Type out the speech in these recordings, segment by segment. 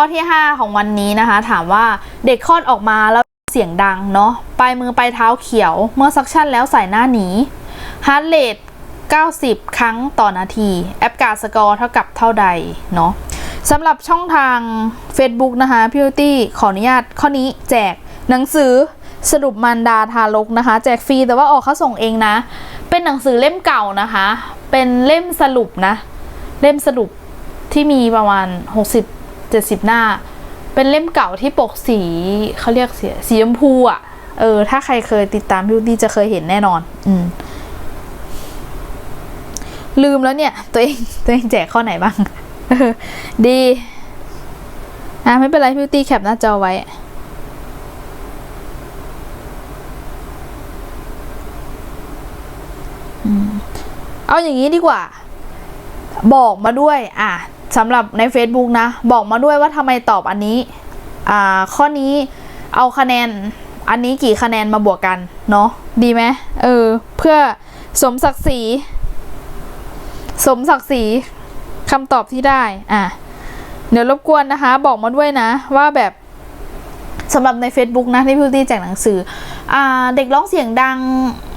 ข้อที่ 5 ของวันนี้นะคะ ถามว่าเด็กคลอดออกมาแล้วเสียงดังเนาะปลายมือปลายเท้าเขียว เมื่อซักชั่นแล้วใส่หน้าหนีฮาร์ดเรท90 ครั้งต่อนาที แอปการ์สกอร์เท่ากับเท่าใดเนาะสำหรับช่องทาง Facebook นะคะพี่วตี้ขออนุญาตข้อนี้แจกหนังสือสรุปมันดาทารกนะคะ แจกฟรีแต่ว่าออกค่าส่งเองนะ เป็นหนังสือเล่มเก่านะคะ เป็นเล่มสรุปนะ เล่มสรุปที่มีประมาณ 60 70 หน้า เป็นเล่มเก่าที่ปกสีเขาเรียกสีสีชมพูอะ่ะ เออ ถ้าใครเคยติดตามพี่วุฒิจะเคยเห็นแน่นอน อืม ลืมแล้วเนี่ย ตัวเองตัวเองแจกข้อไหนบ้าง ดี อะไม่เป็นไรพี่วุฒิแคปหน้าจอไว้เอาอย่างนี้ดีกว่า บอกมาด้วย อะ สำหรับใน Facebook นะ บอกมาด้วยว่าทำไมตอบอันนี้ อ่า ข้อนี้เอาคะแนนอันนี้กี่คะแนนมาบวกกันเนาะดีไหมเออ เพื่อสมศักดิ์ศรีสมศักดิ์ศรีคำตอบที่ได้อะเดี๋ยวรบกวนนะคะ บอกมาด้วยนะ ว่าแบบสำหรับใน Facebook นะที่พี่ตี้แจกหนังสือ เด็กร้องเสียงดัง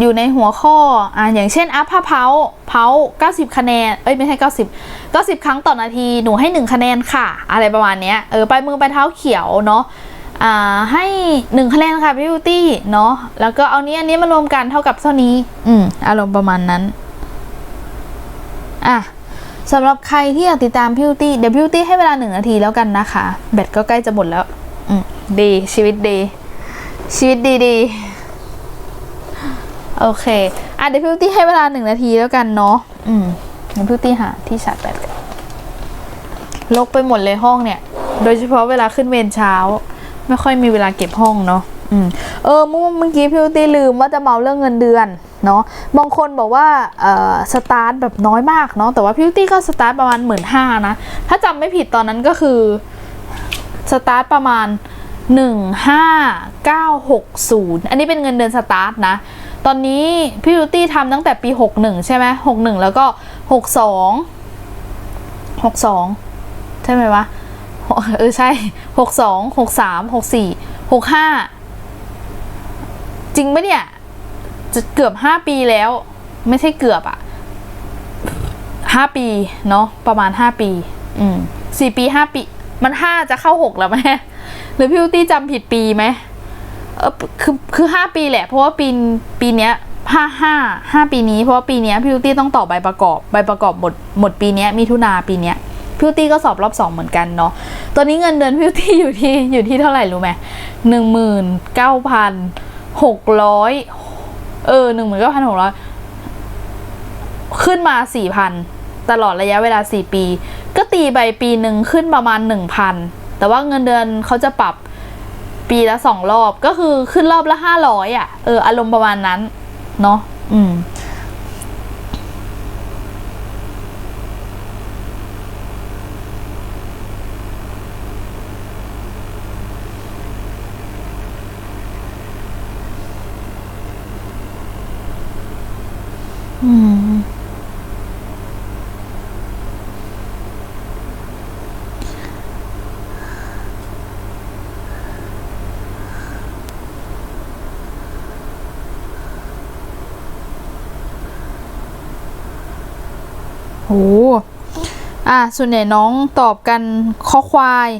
อยู่ในหัวข้ออ่าอย่างเช่นอัพผ้าเผาเผา90 คะแนน เอ้ยไม่ใช่ 90 90 ครั้งต่อนาที หนูให้ 1 คะแนนค่ะ อะไรประมาณนี้เออไปมือไปเท้าเขียวเนาะอ่าให้ 1 คะแนนค่ะพี่บิวตี้เนาะแล้วก็เอานี้อันนี้มารวมกันเท่ากับเท่านี้ อืมอารมณ์ประมาณนั้น อะสำหรับใครที่อยากติดตามพิวตี้เดี๋ยวพิวตี้ให้เวลาหนึ่งนาทีแล้วกันนะคะ แบตก็ใกล้จะหมดแล้ว อืมดีชีวิตดี ชีวิตดีดีๆ โอเค อะเดี๋ยวพิวตี้ให้เวลาหนึ่งนาทีแล้วกันเนาะ อืมเดี๋ยวพิวตี้หาที่ชาร์จแบตกันลกไปหมดเลยห้องเนี่ย โดยเฉพาะเวลาขึ้นเวรเช้า ไม่ค่อยมีเวลาเก็บห้องเนาะอืมเออเมื่อเมื่อกี้พิวตี้ลืมว่าจะเมาเรื่องเงินเดือนเนาะบางคนบอกว่าเอ่อสตาร์ทแบบน้อยมากเนาะแต่ว่าพิวตี้ก็สตาร์ทประมาณหมื่นห้านะ ถ้าจำไม่ผิดตอนนั้นก็คือสตาร์ทประมาณ 15960 อันนี้เป็นเงินเดือนสตาร์ทนะ ตอนนี้พี่บิวตี้ทำตั้งแต่ปี 61 ใช่ไหม61 แล้วก็ 62 62 ใช่ไหมวะ เออใช่ 62 63 64 65 จริงปะเนี่ย จะเกือบ 5 ปีแล้ว ไม่ใช่เกือบอะ5 ปี เนาะประมาณ 5 ปี อืม4ปี 5 ปี มัน 5 จะเข้า 6 แล้วแม่ หรือพี่วิวตี้จำผิดปีไหมเออคือคือห้าปีแหละ เพราะว่าปีปีเนี้ยห้าห้าห้าปีนี้เพราะว่าปีเนี้ยพี่วิวตี้ต้องต่อใบประกอบใบประกอบหมดหมดปีเนี้ยมีทุนาปีเนี้ยพี่วิวตี้ก็สอบรอบสองเหมือนกันเนาะตอนนี้เงินเดือนพี่วิวตี้อยู่ที่อยู่ที่เท่าไหร่รู้ไหมหนึ่งหมื่นเก้าพันหกร้อยเออหนึ่งหมื่นเก้าพันหกร้อยขึ้นมาสี่พันตลอดระยะเวลาสี่ปี ก็ตีไปปีหนึ่งขึ้นประมาณหนึ่งพัน แต่ว่าเงินเดือนเขาจะปรับปีละสองรอบก็คือขึ้นรอบละห้าร้อยอะเอออารมณ์ประมาณนั้น เนาะอืมอืม โห อะส่วนใหญ่น้องตอบกันข้อควาย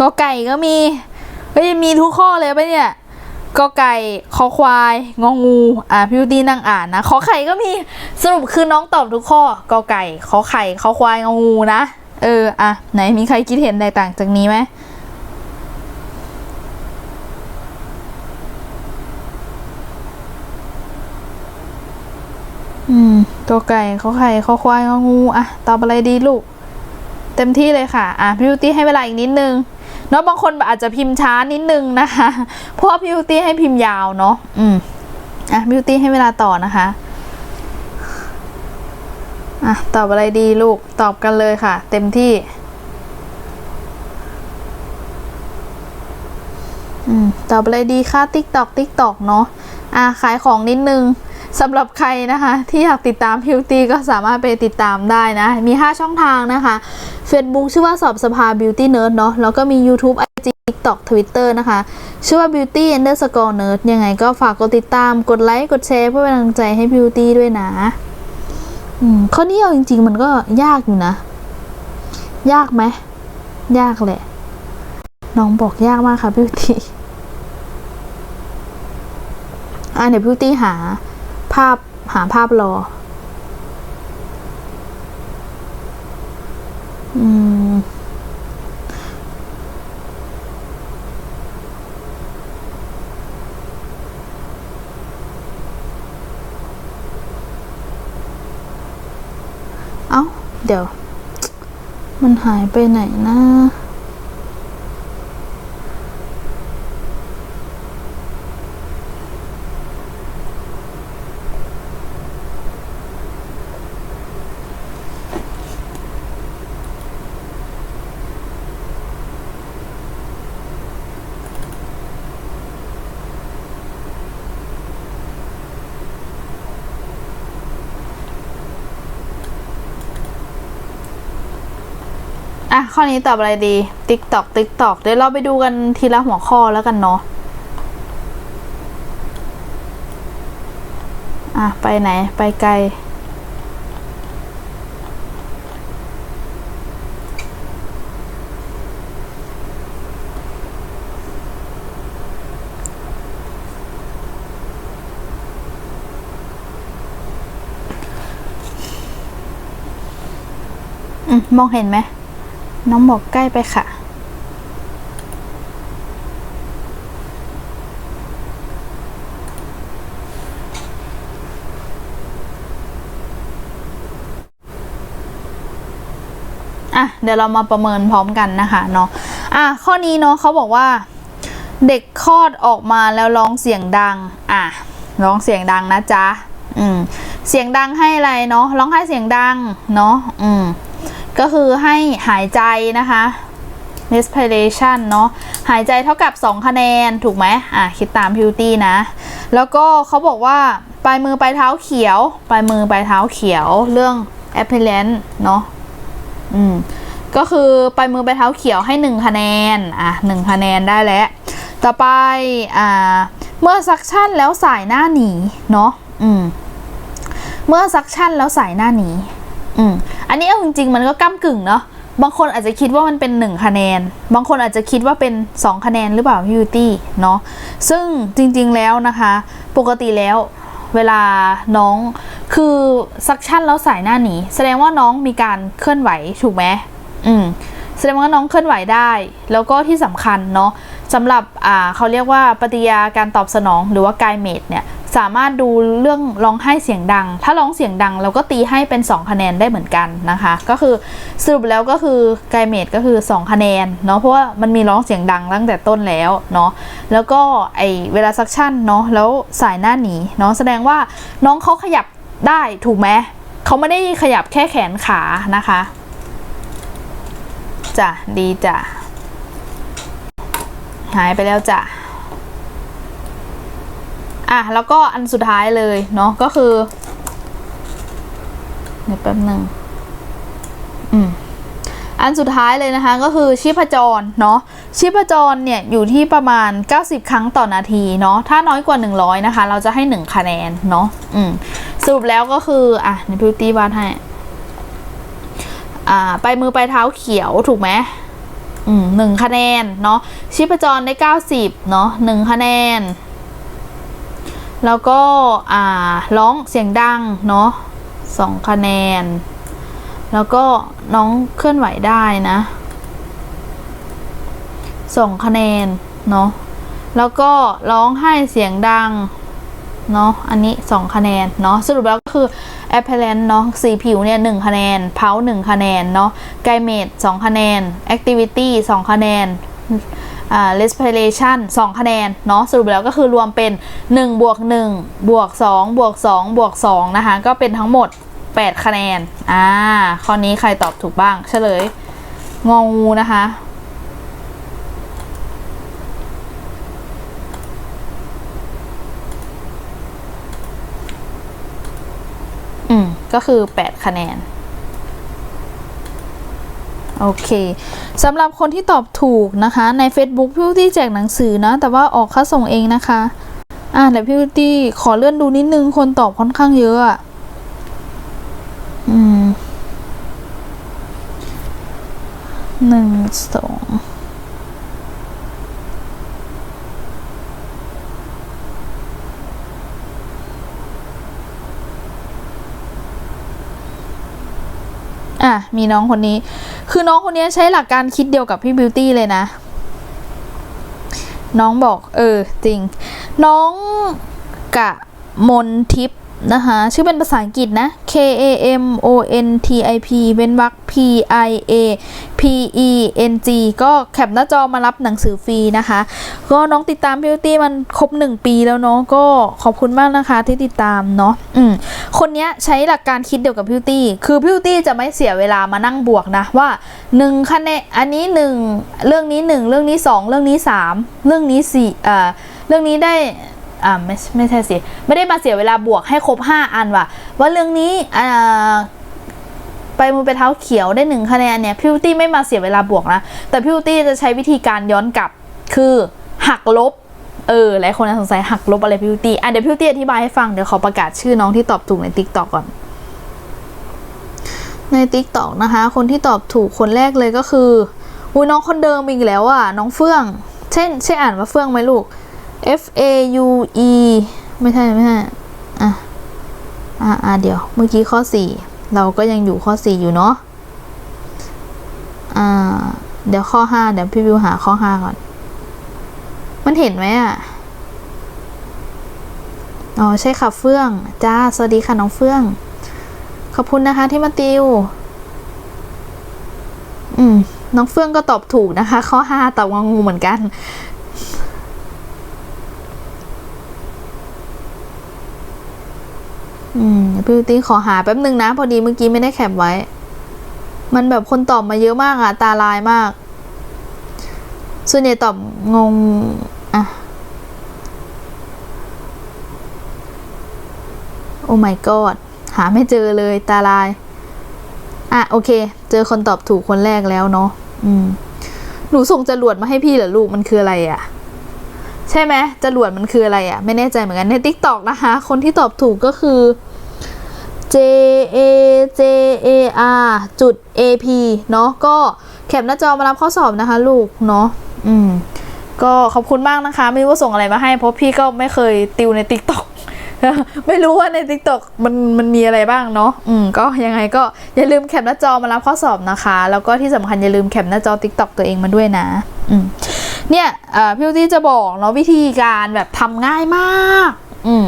กอไก่ก็มีเฮ้ยมีทุกข้อเลยปะเนี่ยกอไก่คอควาย งองู อะพี่ตี้นั่งอ่านนะขอไข่ก็มีสรุปคือน้องตอบทุกข้อกอไก่ขอไข่ขอควายงองูนะ เออ อะ ไหนมีใครคิดเห็นแตกต่างจากนี้ไหมอืม ตัวไก่เขาไข่เขาควายงองูอะตอบอะไรดีลูก เต็มที่เลยค่ะอะพี่ยูตี้ให้เวลาอีกนิดนึงเนาะบางคนอาจจะพิมพ์ช้านิดนึงนะคะเพราะพี่ยูตี้ให้พิมพ์ยาวเนาะอืมอะพี่ยูตี้ให้เวลาต่อนะคะอะตอบอะไรดีลูกตอบกันเลยค่ะ เต็มที่อืมตอบอะไรดีค่ะติ๊กตอกติ๊กตอกเนาะอะขายของนิดนึง สำหรับใครนะคะที่อยากติดตามพิวตี้ก็สามารถไปติดตามได้นะ มี 5 ช่องทางนะคะ Facebook ชื่อว่าสอบสภา Beauty Nerd เนาะแล้วก็มี YouTube IG TikTok Twitter นะคะ ชื่อว่า Beauty Underscore Nerd ยังไงก็ฝากกดติดตามกดไลค์กดแชร์เพื่อเป็นกำลังใจให้ Beauty ด้วยนะข้อนี้เอาจริง ๆ มันก็ยากอยู่นะ ยากไหมยากแหละ น้องบอกยากมากค่ะ Beauty อะเดี๋ยว Beauty หา ภาพหาภาพรอ อืม เอ้า เดี๋ยว มันหายไปไหนนะ อะข้อนี้ตอบอะไรดี ติ๊กตอกติ๊กตอกเดี๋ยวเราไปดูกันทีละหัวข้อแล้วกันเนาะอะ ไปไหน ไปไกลอืมมองเห็นไหม น้องบอกใกล้ไปค่ะ อะ เดี๋ยวเรามาประเมินพร้อมกันนะคะเนาะ อะ ข้อนี้เนาะเขาบอกว่า เด็กคลอดออกมาแล้วร้องเสียงดัง อะ ร้องเสียงดังนะจ๊ะ อืม เสียงดังให้อะไรเนาะ ร้องให้เสียงดัง เนาะ อืม ก็คือให้หายใจนะคะ respiration เนาะหายใจเท่ากับ 2 คะแนนถูกไหมอะ คิดตามพิวตี้นะ แล้วก็เขาบอกว่า ปลายมือปลายเท้าเขียว ปลายมือปลายเท้าเขียว เรื่อง appearance เนาะอืมก็คือปลายมือปลายเท้าเขียวให้ 1 คะแนน อะ 1 คะแนนได้แล้ว ต่อไป อ่า เมื่อซักชั่นแล้วสายหน้าหนี เนาะอืมเมื่อซักชั่นแล้วสายหน้าหนี อืมอันนี้เอาจริงๆมันก็ก้ากึ่งเนาะบางคนอาจจะคิดว่ามันเป็น 1 คะแนน บางคนอาจจะคิดว่าเป็น 2 คะแนนหรือเปล่าพี่ยูตี้เนาะซึ่งจริงๆแล้วนะคะ ปกติแล้วเวลาน้องคือซักชั่นแล้วสายหน้าหนีแสดงว่าน้องมีการเคลื่อนไหวถูกไหมอืมแสดงว่าน้องเคลื่อนไหวได้ แล้วก็ที่สำคัญเนาะสำหรับอ่าเขาเรียกว่าปฏิยาการตอบสนองหรือว่ากายเมดเนี่ย สามารถดูเรื่องร้องไห้เสียงดัง ถ้าร้องเสียงดังเราก็ตีให้เป็น 2 คะแนนได้เหมือนกันนะคะ ก็คือสรุปแล้วก็คือไกเมดก็คือ 2 คะแนนเนาะเพราะว่ามันมีร้องเสียงดังตั้งแต่ต้นแล้วเนาะแล้วก็ไอเวลาซักชั่นเนาะแล้วสายหน้าหนีเนาะแสดงว่าน้องเขาขยับได้ถูกไหมเขาไม่ได้ขยับแค่แขนขานะคะจ้ะดีจ้ะหายไปแล้วจ้ะ อะแล้วก็อันสุดท้ายเลยเนาะก็คือเดี๋ยวแป๊บหนึ่งอืมอันสุดท้ายเลยนะคะก็คือชีพจรเนาะชีพจรเนี่ยอยู่ที่ประมาณ 90 ครั้งต่อนาทีเนาะถ้าน้อยกว่า 100 นะคะ เราจะให้ 1 คะแนนเนาะอืมสรุปแล้วก็คือ อะในพิวตี้วาดให้อ่าไปมือไปเท้าเขียวถูกไหมอืมหนึ่งคะแนนเนาะชีพจรได้ 90เนาะหนึ่งคะแนน แล้วก็ร้องเสียงดังเนาะสองคะแนน แล้วก็น้องเคลื่อนไหวได้นะสองคะแนนเนาะแล้วก็ร้องไห้เสียงดังเนาะอันนี้ 2 คะแนนเนาะสรุปแล้วก็คือ apparent เนาะสีผิวเนี่ย1คะแนน เพา1คะแนนเนาะไกเมด2คะแนน activity 2 คะแนน respiration 2 คะแนนเนาะสรุปแล้วก็คือรวมเป็น1บวก1บวก2บวก2บวก2นะคะ ก็เป็นทั้งหมด 8 คะแนน อ่า ข้อนี้ใครตอบถูกบ้างเฉลย งองูนะคะ อือก็คือ 8 คะแนน โอเคสำหรับคนที่ตอบถูกนะคะ ใน Facebook พี่ตี้แจกหนังสือนะ แต่ว่าออกค่าส่งเองนะคะ อะเดี๋ยวพี่ตี้ขอเลื่อนดูนิดนึง คนตอบค่อนข้างเยอะอะอืมหนึ่งสองอะมีน้องคนนี้ คือน้องคนนี้ใช้หลักการคิดเดียวกับพี่บิวตี้เลยนะ น้องบอก เออ จริง น้องกะมนทิพย์ นะคะ ชื่อเป็นภาษาอังกฤษนะ K A M O N T I P เป็นวรรค P I A P E N G ก็แคปหน้าจอมารับหนังสือฟรีนะคะ ก็น้องติดตามพิวตี้มันครบหนึ่งปีแล้วเนาะก็ขอบคุณมากนะคะที่ติดตามเนาะอืมคนเนี้ยใช้หลักการคิดเดียวกับพิวตี้คือพิวตี้จะไม่เสียเวลามานั่งบวกนะว่าหนึ่งคะแนนอันนี้หนึ่งเรื่องนี้หนึ่งเรื่องนี้สองเรื่องนี้สามเรื่องนี้สี่เอ่อเรื่องนี้ได้ อ่าไม่ไม่ใช่สิไม่ได้มาเสียเวลาบวกให้ครบ 5 อันว่ะ ว่าเรื่องนี้อ่าไปมือไปเท้าเขียวได้หนึ่งคะแนนเนี่ยพิวตี้ไม่มาเสียเวลาบวกนะ แต่พิวตี้จะใช้วิธีการย้อนกลับคือหักลบเออหลายคนสงสัยหักลบอะไรพิวตี้อะเดี๋ยวพิวตี้อธิบายให้ฟังเดี๋ยวขอประกาศชื่อน้องที่ตอบถูกในติ๊กต็อกก่อน ในติ๊กต็อกนะคะ คนที่ตอบถูกคนแรกเลยก็คืออุ้ยน้องคนเดิมอีกแล้วอะน้องเฟื่อง เช่นใช่อ่านว่าเฟื่องไหมลูก F A U E ไม่ใช่ไม่ใช่อะอะอะเดี๋ยว เมื่อกี้ข้อ 4 เราก็ยังอยู่ข้อ 4 อยู่เนาะอ่า เดี๋ยวข้อ 5 เดี๋ยวพี่วิวหาข้อ 5 ก่อน มันเห็นไหมอะ อ๋อ ใช่ค่ะเฟื่อง จ้า สวัสดีค่ะ น้องเฟื่อง ขอบคุณนะคะที่มาติว อืมน้องเฟื่องก็ตอบถูกนะคะ ข้อ 5ตอบงงูเหมือนกัน อืมพี่วิวตี้ขอหาแป๊บหนึ่งนะ พอดีเมื่อกี้ไม่ได้แคปไว้ มันแบบคนตอบมาเยอะมากอะตาลายมาก ส่วนใหญ่ตอบงงอะโอ้ my god หาไม่เจอเลยตาลาย อะ โอเค เจอคนตอบถูกคนแรกแล้วเนาะอืม หนูส่งจรวดมาให้พี่เหรอลูกมันคืออะไรอะ ใช่ไหมจรวดมันคืออะไรอะไม่แน่ใจเหมือนกันใน t ิ k t o k นะคะ คนที่ตอบถูกก็คือ J A J A R จุด A P เนาะก็แคปหน้าจอมารับข้อสอบนะคะลูกเนาะอืมก็ขอบคุณมากนะคะ ไม่รู้ว่าส่งอะไรมาให้ เพราะพี่ก็ไม่เคยติวใน t ิ k t o k ไม่รู้ว่าใน t ิ k t o k มันมันมีอะไรบ้างเนาะอืมก็ยังไงก็อย่าลืมแคปหน้าจอมารับข้อสอบนะคะ แล้วก็ที่สำคัญอย่าลืมแคปหน้าจอ t ิ k t o k ตัวเองมาด้วยนะ อืม เนี่ยพี่วิวตี้จะบอกเนาะวิธีการแบบทำง่ายมาก อืม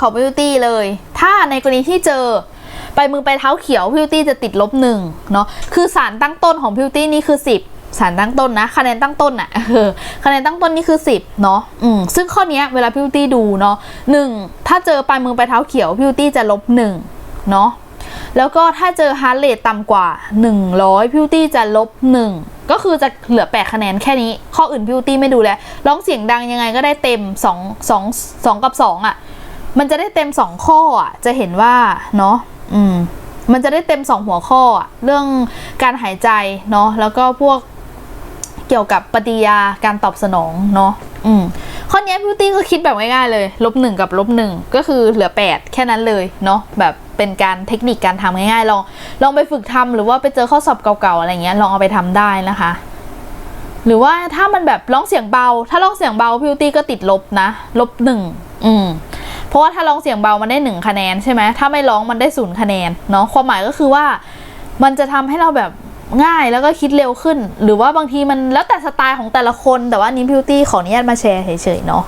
ของพิวตี้เลย ถ้าในกรณีที่เจอไปมือไปเท้าเขียวพิวตี้จะติดลบหนึ่งเนาะคือสารตั้งต้นของพิวตี้นี่คือ 10 สารตั้งต้นนะคะแนนตั้งต้นอะเออคะแนนตั้งต้นนี่คือ 10เนาะอืมซึ่งข้อนี้เวลาพิวตี้ดูเนาะหนึ่งถ้าเจอปลายมือไปเท้าเขียวพิวตี้จะลบหนึ่งเนาะแล้วก็ถ้าเจอฮาร์เรทต่ำกว่า 100พิวตี้จะลบ1 ก็คือจะเหลือ 8 คะแนนแค่นี้ ข้ออื่นพิวตี้ไม่ดูแลร้องเสียงดังยังไงก็ได้เต็ม 2 2 2 กับ 2อะ มันจะได้เต็ม 2 ข้ออะ จะเห็นว่าเนาะอืมมันจะได้เต็ม 2 หัวข้ออะ เรื่องการหายใจเนาะแล้วก็พวกเกี่ยวกับปฏิยาการตอบสนองเนาะอืม ข้อนี้พิวตี้ก็คิดแบบง่ายๆเลยลบหนึ่งกับลบหนึ่งก็คือเหลือ 8 แค่นั้นเลยเนาะแบบเป็นการเทคนิคการทำง่ายๆลองลองไปฝึกทำหรือว่าไปเจอข้อสอบเก่าๆอะไรเงี้ยลองเอาไปทำได้นะคะ หรือว่าถ้ามันแบบร้องเสียงเบา ถ้าร้องเสียงเบาพิวตี้ก็ติดลบนะลบหนึ่งอืมเพราะว่าถ้าร้องเสียงเบามันได้หนึ่งคะแนนใช่ไหมถ้าไม่ร้องมันได้ศูนย์คะแนนเนาะความหมายก็คือว่ามันจะทำให้เราแบบ ง่ายแล้วก็คิดเร็วขึ้น หรือว่าบางทีมันแล้วแต่สไตล์ของแต่ละคน แต่ว่านี้พิวตี้ขออนุญาตมาแชร์เฉยๆเนาะ